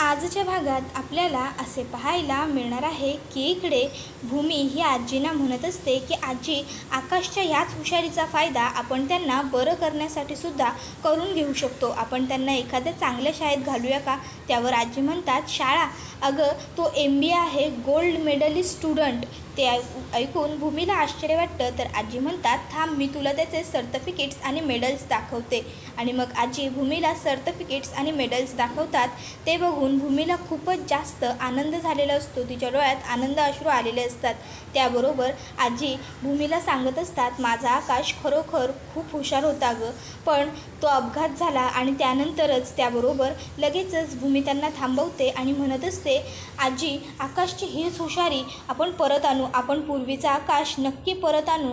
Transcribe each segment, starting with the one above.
आजच्या भागात आपल्याला असे पाहायला मिळणार आहे की इकडे भूमी ही आजींना म्हणत असते की आजी आकाशच्या ह्याच हुशारीचा फायदा आपण त्यांना बरं करण्यासाठी सुद्धा करून घेऊ शकतो. आपण त्यांना एखाद्या चांगल्या शाळेत घालूया का? त्यावर आजी म्हणतात शाळा अगं तो एम बी ए आहे गोल्ड मेडलिस्ट स्टुडंट. ते ऐकून भूमीला आश्चर्य वाटतं. तर आजी म्हणतात थांब मी तुला त्याचे सर्टिफिकेट्स आणि मेडल्स दाखवते. आणि मग आजी भूमीला सर्टिफिकेट्स आणि मेडल्स दाखवतात. ते बघून भूमीला खूपच जास्त आनंद झालेला असतो. तिच्या डोळ्यात आनंद अश्रू आलेले असतात. त्याबरोबर आजी भूमीला सांगत असतात माझा आकाश खरोखर खूप हुशार होता गं पण तो अपघात झाला आणि त्यानंतरच त्याबरोबर लगेचच भूमी त्यांना थांबवते आणि म्हणत असते आजी आकाशची हीच हुशारी आपण परत आणू. आपण पूर्वीचा आकाश नक्की परत आणू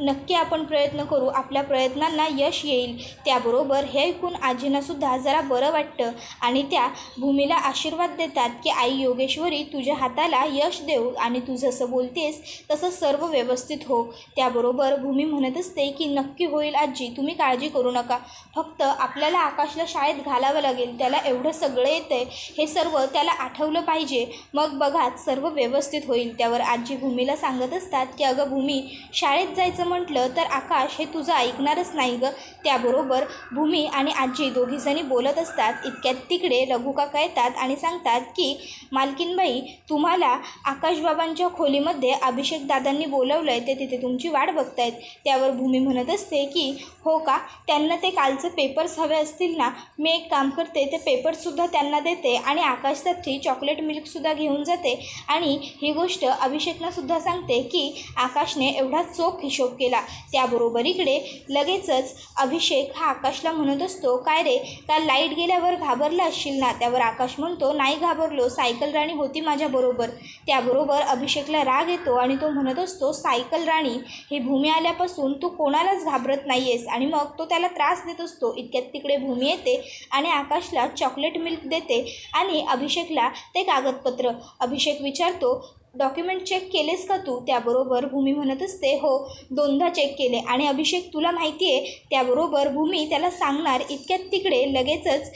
नक्की आपण प्रयत्न करू आपल्या प्रयत्नांना यश येईल. त्याबरोबर हे ऐकून आजींनासुद्धा जरा बरं वाटतं आणि त्या भूमीला आशीर्वाद देतात की आई योगेश्वरी तुझ्या हाताला यश देऊ आणि तू जसं बोलतेस तसं सर्व व्यवस्थित हो. त्याबरोबर भूमी म्हणत असते की नक्की होईल आजी तुम्ही काळजी करू नका. फक्त आपल्याला आकाशला शाळेत घालावं लागेल त्याला एवढं सगळं येतं हे सर्व त्याला आठवलं पाहिजे. मग बघा सर्व व्यवस्थित होईल. त्यावर आजी भूमीला सांगत असतात की अगं भूमी शाळेत जायचं म्हटलं तर आकाश हे तुझं ऐकणारच नाही गं. त्याबरोबर भूमी आणि आजी दोघीजणी बोलत असतात. इतक्यात तिकडे लघुकाका येतात आणि सांगतात की मालकीनबाई तुम्हाला आकाशबाबांच्या खोलीमध्ये अभिषेक दादांनी बोलवलं आहे ते तिथे तुमची वाट बघतायत. त्यावर भूमी म्हणत असते की हो का? त्यांना ते कालचे पेपर्स हवे असतील ना? मी एक काम करते ते पेपर्ससुद्धा त्यांना देते आणि आकाशसाठी चॉकलेट मिल्कसुद्धा घेऊन जाते आणि ही गोष्ट अभिषेकनासुद्धा सांगते की आकाशने एवढा चोख हिशोब केला. त्याबरोबर इकडे लगेचच अभिषेक हा आकाशला म्हणत असतो काय रे काल लाइट गेल्यावर घाबरला असशील ना? त्यावर आकाश म्हणतो नाही घाबरलो सायकल राणी होती माझ्याबरोबर त्याबरोबर अभिषेकला राग येतो आणि तो म्हणत असतो सायकल राणी ही भूमी आल्यापासून तू कोणालाच घाबरत नाही आहेस आणि मग तो त्याला त्रास देत असतो इतक्यात तिकडे भूमी येते आणि आकाशला चॉकलेट मिल्क देते आणि अभिषेकला ते कागदपत्र. अभिषेक विचारतो डॉक्युमेंट चेक केलेस का तू? त्याबरोबर भूमी म्हणत असते हो दोनदा चेक केले आणि अभिषेक तुला माहिती आहे त्याबरोबर भूमी त्याला सांगणार इतक्यात तिकडे लगेचच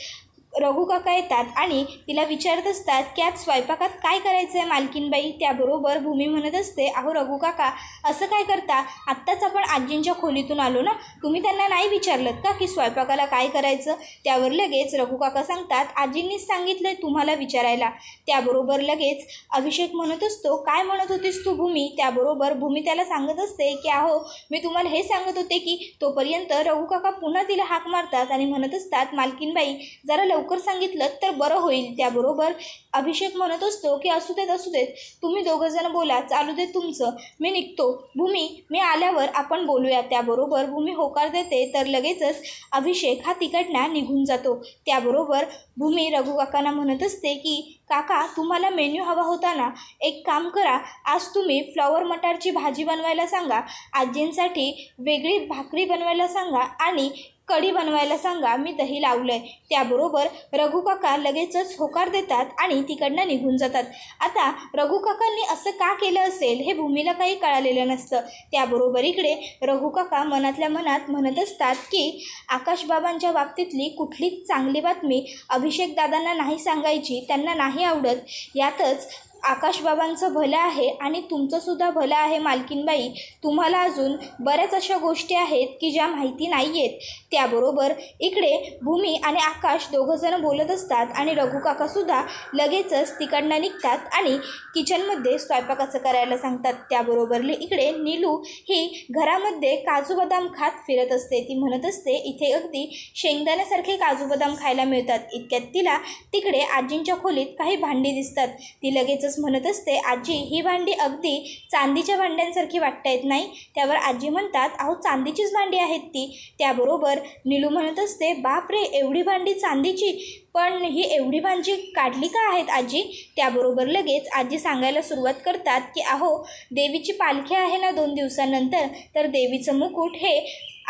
रघुकाका येतात आणि तिला विचारत असतात की आज स्वयंपाकात काय करायचं आहे मालकीनबाई? त्याबरोबर भूमी म्हणत असते अहो रघुकाका असं काय करता? आत्ताच आपण आजींच्या खोलीतून आलो ना? तुम्ही त्यांना नाही विचारलं का की स्वयंपाकाला काय करायचं? त्यावर लगेच रघुकाका सांगतात आजींनीच सांगितलं आहे तुम्हाला विचारायला. त्याबरोबर लगेच अभिषेक म्हणत असतो काय म्हणत होतीस तू भूमी? त्याबरोबर भूमी त्याला सांगत असते की अहो मी तुम्हाला हे सांगत होते की तोपर्यंत रघुकाका पुन्हा तिला हाक मारतात आणि म्हणत असतात मालकीनबाई जरा लवकर सांगितलं तर बरं होईल. त्याबरोबर अभिषेक म्हणत असतो की असू देत असू देत. तुम्ही दोघंजणं बोला. चालू देत तुमचं. मी निघतो. भूमी मी आल्यावर आपण बोलूया. त्याबरोबर भूमी होकार देते. तर लगेचच अभिषेक हा तिकडनं निघून जातो. त्याबरोबर भूमी रघु काकांना म्हणत असते की काका तुम्हाला मेन्यू हवा होता ना? एक काम करा. आज तुम्ही फ्लॉवर मटारची भाजी बनवायला सांगा. आजींसाठी वेगळी भाकरी बनवायला सांगा आणि कढी बनवायला सांगा मी दही लावलं आहे त्याबरोबर रघुकाका लगेचच होकार देतात आणि तिकडनं निघून जातात. आता रघुकाकांनी असं का केलं असेल हे भूमीला काही कळालेलं नसतं. त्याबरोबर इकडे रघुकाका मनातल्या मनात म्हणत असतात की आकाशबाबांच्या बाबतीतली कुठलीच चांगली बातमी अभिषेक दादांना नाही सांगायची त्यांना नाही आवडत. यातच आकाशबाबांचं भलं आहे आणि तुमचंसुद्धा भलं आहे मालकीनबाई. तुम्हाला अजून बऱ्याच अशा गोष्टी आहेत की ज्या माहिती नाही आहेत त्याबरोबर इकडे भूमी आणि आकाश दोघंजणं बोलत असतात आणि रघुकाकासुद्धा लगेचच तिकडनं निघतात आणि किचनमध्ये स्वयंपाकाचं करायला सांगतात. त्याबरोबर इकडे नीलू ही घरामध्ये काजू बदाम खात फिरत असते. ती म्हणत असते इथे अगदी शेंगदाण्यासारखे काजू बदाम खायला मिळतात. इतक्यात तिला तिकडे आजींच्या खोलीत काही भांडी दिसतात. ती लगेचच म्हणत असते आजी ही भांडी अगदी चांदीच्या भांड्यांसारखी वाटता येत नाही. त्यावर आजी म्हणतात अहो चांदीचीच भांडी आहेत ती. त्याबरोबर नीलू म्हणत असते बाप रे एवढी भांडी चांदीची? पण ही एवढी भांडी काढली का आहेत आजी? त्याबरोबर लगेच आजी सांगायला सुरुवात करतात की अहो देवीची पालखी आहे ना दोन दिवसानंतर? तर देवीचं मुकुट हे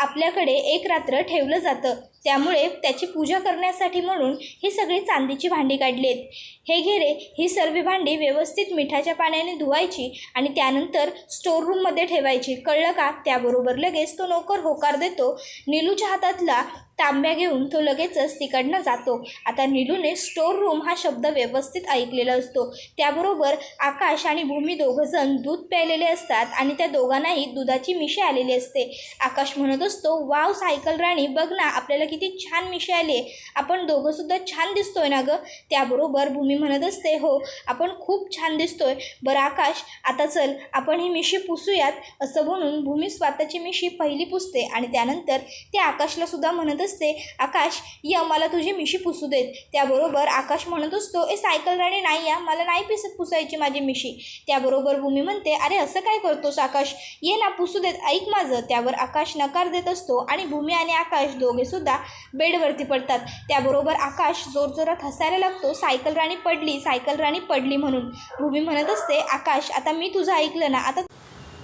आपल्याकडे एक रात्र ठेवलं जातं. त्यामुळे त्याची पूजा करण्यासाठी म्हणून ही सगळी चांदीची भांडी काढली आहेत हे घेरे ही सर्व भांडी व्यवस्थित मिठाच्या पाण्याने धुवायची आणि त्यानंतर स्टोर रूममध्ये ठेवायची. कळलं का? त्याबरोबर लगेच तो नोकर होकार देतो. नीलूच्या हातातला तांब्या घेऊन तो लगेचच तिकडनं जातो. आता निलूने स्टोर रूम हा शब्द व्यवस्थित ऐकलेला असतो. त्याबरोबर आकाश आणि भूमी दोघंजण दूध प्यायलेले असतात आणि त्या दोघांनाही दुधाची मिशी आलेली असते. आकाश म्हणत असतो वाव सायकल राणी बघ ना आपल्याला किती छान मिशी आली आहे. आपण दोघंसुद्धा छान दिसतोय ना गं? त्याबरोबर भूमी म्हणत असते हो आपण खूप छान दिसतोय. बरं आकाश आता चल आपण ही मिशी पुसूयात. असं म्हणून भूमी स्वतःची मिशी पहिली पुसते आणि त्यानंतर ते आकाशला सुद्धा म्हणत असते आकाश या मला तुझी मिशी पुसू देत. त्याबरोबर आकाश म्हणत असतो ए सायकल राणी नाही या मला नाही पिसत पुसायची माझी मिशी. त्याबरोबर भूमी म्हणते अरे असं काय करतोस आकाश? ये ना पुसू देत ऐक माझं. त्यावर आकाश नकार देत असतो आणि भूमी आणि आकाश दोघेसुद्धा बेडवरती पडतात. त्याबरोबर आकाश जोरजोरात हसायला लागतो सायकल राणी पडली सायकल राणी पडली म्हणून. भूमी म्हणत असते आकाश आता मी तुझं ऐकलं ना आता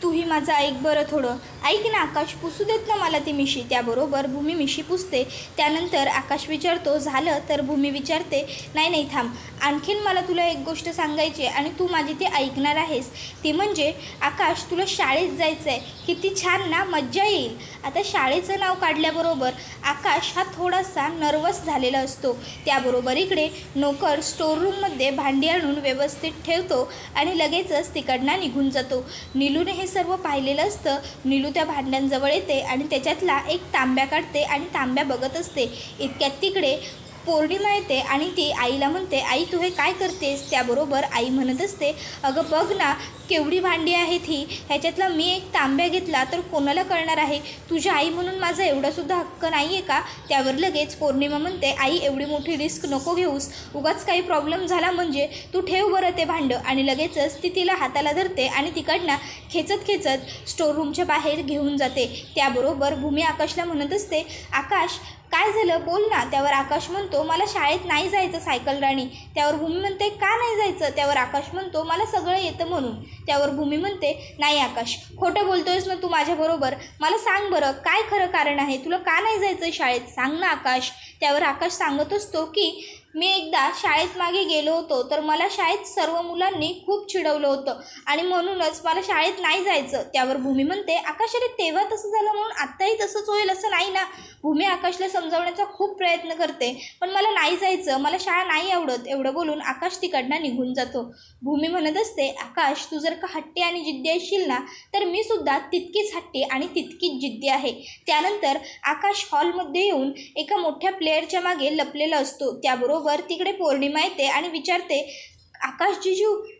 तूही माझं ऐक बरं थोडं. ऐक ना आकाश पुसू देत ना मला ती मिशी. त्याबरोबर भूमी मिशी पुसते. त्यानंतर आकाश विचारतो झालं तर? भूमी विचारते नाही नाही थांब. आणखीन मला तुला एक गोष्ट सांगायची आणि तू माझी ती ऐकणार आहेस. ती म्हणजे आकाश तुला शाळेत जायचं आहे किती छान ना मज्जा येईल. आता शाळेचं नाव काढल्याबरोबर आकाश हा थोडासा नर्वस झालेला असतो. त्याबरोबर इकडे नोकर स्टोर रूममध्ये भांडी आणून व्यवस्थित ठेवतो आणि लगेचच तिकडनं निघून जातो. निलूने हे सर्व पाहिलेलं असतं. निलू त्या भांड्यांजवळ येते आणि त्याच्यातला एक तांब्या काढते आणि तांब्या बघत असते. इतक्यात तिकडे पौर्णिमा येते आणि ती आईला म्हणते आई तू हे काय करतेस? त्याबरोबर आई म्हणत असते अगं बघ ना केवढी भांडी आहेत ही ह्याच्यातला मी एक तांब्या घेतला तर कोणाला कळणार आहे? तुझी आई म्हणून माझा एवढासुद्धा हक्क नाही आहे का? त्यावर लगेच पौर्णिमा म्हणते आई एवढी मोठी रिस्क नको घेऊस. उगाच काही प्रॉब्लेम झाला म्हणजे तू ठेव बरं ते भांडं. आणि लगेचच ती तिला हाताला धरते आणि तिकडनं खेचत खेचत स्टोर रूमच्या बाहेर घेऊन जाते. त्याबरोबर भूमी आकाशला म्हणत असते आकाश काय झालं? बोल ना. त्यावर आकाश म्हणतो मला शाळेत नाही जायचं सायकल राणी. त्यावर भूमी म्हणते का नाही जायचं? त्यावर आकाश म्हणतो मला सगळं येतं म्हणून. त्यावर भूमी म्हणते नाही आकाश खोटं बोलतोयस ना तू माझ्याबरोबर मला सांग बरं काय खरं कारण आहे? तुला का नाही जायचं शाळेत? सांग ना आकाश. त्यावर आकाश सांगत असतो की मी एकदा शाळेत मागे गेलो होतो तर मला शाळेत सर्व मुलांनी खूप चिडवलं होतं. आणि म्हणूनच मला शाळेत नाही जायचं. त्यावर भूमी म्हणते आकाश अरे तेव्हा तसं झालं म्हणून आत्ताही तसंच होईल असं नाही ना? भूमी आकाशला समजावण्याचा खूप प्रयत्न करते. पण मला नाही जायचं. मला शाळा नाही आवडत. एवढं बोलून आकाश तिकडनं निघून जातो. भूमी म्हणत असते आकाश तू जर का हट्टी आणि जिद्दी असशील ना तर मी सुद्धा तितकीच हट्टी आणि तितकीच जिद्दी आहे. त्यानंतर आकाश हॉलमध्ये येऊन एका मोठ्या प्लेयरच्या मागे लपलेला असतो. त्याबरोबर तिकडे पौर्णिमा येते आणि विचारते आकाश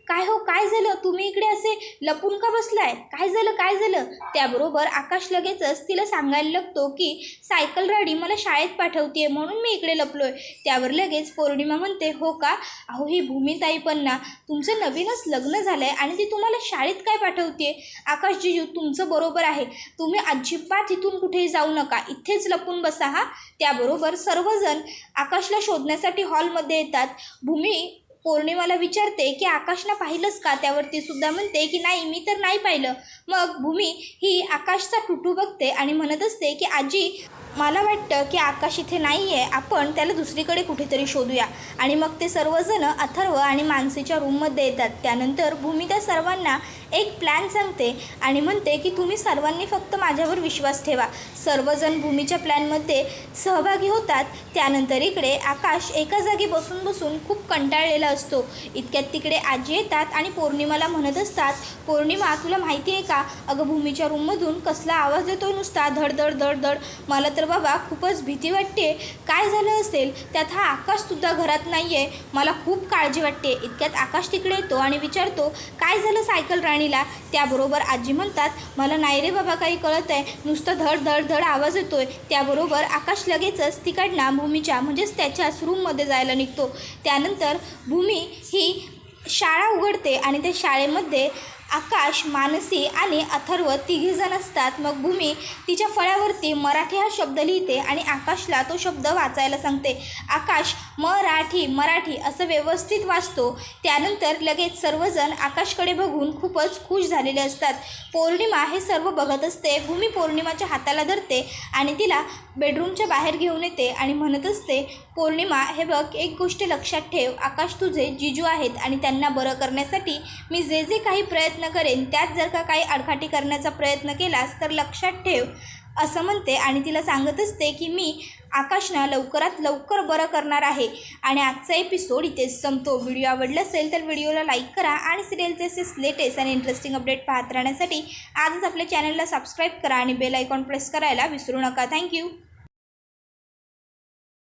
काय हो काय झालं? तुम्ही इकडे असे लपून का बसलाय? काय झालं काय झालं? त्याबरोबर आकाश लगेचच तिला सांगायला लागतो की सायकल राडी मला शाळेत पाठवते म्हणून मी इकडे लपलोय. त्यावर लगेच पौर्णिमा म्हणते हो का? अहो ही भूमिताई पण ना तुमचं नवीनच लग्न झालं आहे आणि ती तुम्हाला शाळेत काय पाठवते आकाश जिजू तुमचं बरोबर आहे. तुम्ही अजिबात इथून कुठेही जाऊ नका. इथेच लपून बसा हा. त्याबरोबर सर्वजण आकाशला शोधण्यासाठी हॉलमध्ये येतात. भूमी पौर्णिमाला विचारते की आकाशनं पाहिलंच का? त्यावर ती सुद्धा म्हणते की नाही मी तर नाही पाहिलं. मग भूमी ही आकाशचा टुटू बघते आणि म्हणत असते की आजी मला वाटतं की आकाश इथे नाही आहे आपण त्याला दुसरीकडे कुठेतरी शोधूया. आणि मग ते सर्वजण अथर्व आणि मानसीच्या रूममध्ये येतात. त्यानंतर भूमिका सर्वांना एक प्लॅन सांगते आणि म्हणते की तुम्ही सर्वांनी फक्त माझ्यावर विश्वास ठेवा. सर्वजण भूमीच्या प्लॅनमध्ये सहभागी होतात. त्यानंतर इकडे आकाश एका जागी बसून बसून खूप कंटाळलेला असतो. इतक्यात तिकडे आजी येतात आणि पौर्णिमाला म्हणत असतात पौर्णिमा तुला माहिती आहे का? अगं भूमीच्या रूममधून कसला आवाज येतो नुसता धड धड धड धड. मला तर बाबा खूपच भीती वाटते. काय झालं असेल? त्यात हा आकाशसुद्धा घरात नाही आहे मला खूप काळजी वाटते. इतक्यात आकाश तिकडे येतो आणि विचारतो काय झालं सायकल राणीला? त्याबरोबर आजी म्हणतात मला नाही रे बाबा काही कळत आहे नुसतं धड धड धड आवाज येतोय. त्याबरोबर आकाश लगेचच तिकडनं भूमीच्या म्हणजेच त्याच्याच रूममध्ये जायला निघतो. त्यानंतर भूमी ही शाळा उघडते आणि त्या शाळेमध्ये आकाश मानसी आणि अथर्व तिघीजण असतात. मग भूमी तिच्या फळ्यावरती मराठी हा शब्द लिहिते आणि आकाशला तो शब्द वाचायला सांगते. आकाश मराठी मराठी असं व्यवस्थित वाचतो. त्यानंतर लगेच सर्वजण आकाशकडे बघून खूपच खुश झालेले असतात. पौर्णिमा हे सर्व बघत असते भूमी पौर्णिमाच्या हाताला धरते आणि तिला बेडरूमच्या बाहेर घेऊन येते आणि म्हणत असते पौर्णिमा हे बघ एक गोष्ट लक्षात ठेव. आकाश तुझे जिजू आहेत आणि त्यांना बरं करण्यासाठी मी जे जे काही प्रयत्न करेन त्यात जर का काही अडखाटी करण्याचा प्रयत्न केलास तर लक्षात ठेव. असं म्हणते आणि तिला सांगत असते की मी आकाशना लवकरात लवकर बरं करणार आहे. आणि आजचा एपिसोड इथेच संपतो. व्हिडिओ आवडला असेल तर व्हिडिओला लाईक करा आणि सिरियलचे असेच लेटेस्ट आणि इंटरेस्टिंग अपडेट पाहत राहण्यासाठी आजच आपल्या चॅनलला सबस्क्राईब करा आणि बेल आयकॉन प्रेस करायला विसरू नका. थँक्यू